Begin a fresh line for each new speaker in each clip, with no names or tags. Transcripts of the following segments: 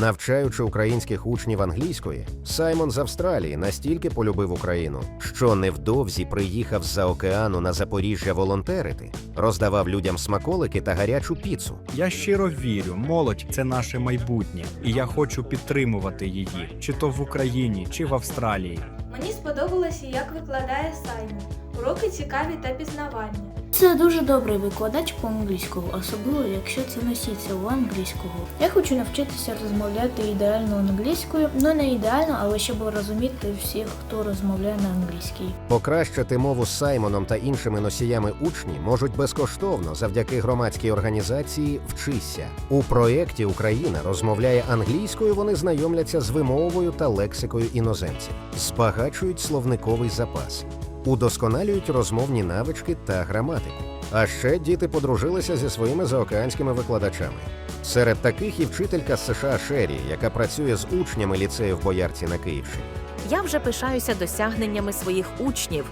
Навчаючи українських учнів англійської, Саймон з Австралії настільки полюбив Україну, що невдовзі приїхав з-за океану на Запоріжжя волонтерити, роздавав людям смаколики та гарячу піцу.
Я щиро вірю, молодь це наше майбутнє, і я хочу підтримувати її, чи то в Україні, чи в Австралії.
Мені сподобалося, як викладає Саймон. Уроки цікаві та пізнавальні.
Це дуже добрий викладач по англійському, особливо якщо це носіться у англійського. Я хочу навчитися розмовляти ідеально англійською, ну не ідеально, але щоб розуміти всіх, хто розмовляє на англійській.
Покращити мову з Саймоном та іншими носіями учні можуть безкоштовно завдяки громадській організації Вчися. У проєкті Україна розмовляє англійською. Вони знайомляться з вимовою та лексикою іноземців, збагачують словниковий запас, удосконалюють розмовні навички та граматику. А ще діти подружилися зі своїми заокеанськими викладачами. Серед таких і вчителька США Шері, яка працює з учнями ліцею в Боярці на Київщині.
Я вже пишаюся досягненнями своїх учнів.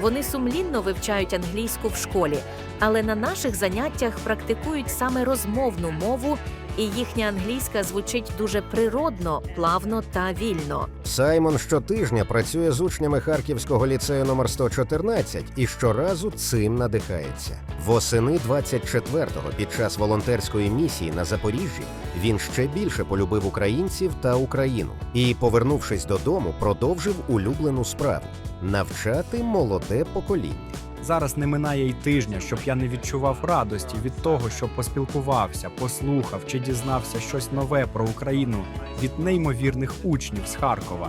Вони сумлінно вивчають англійську в школі, але на наших заняттях практикують саме розмовну мову, і їхня англійська звучить дуже природно, плавно та вільно.
Саймон щотижня працює з учнями Харківського ліцею номер 114 і щоразу цим надихається. Восени 24-го під час волонтерської місії на Запоріжжі він ще більше полюбив українців та Україну і, повернувшись додому, продовжив улюблену справу навчати молоде покоління.
Зараз не минає й тижня, щоб я не відчував радості від того, що поспілкувався, послухав чи дізнався щось нове про Україну від неймовірних учнів з Харкова.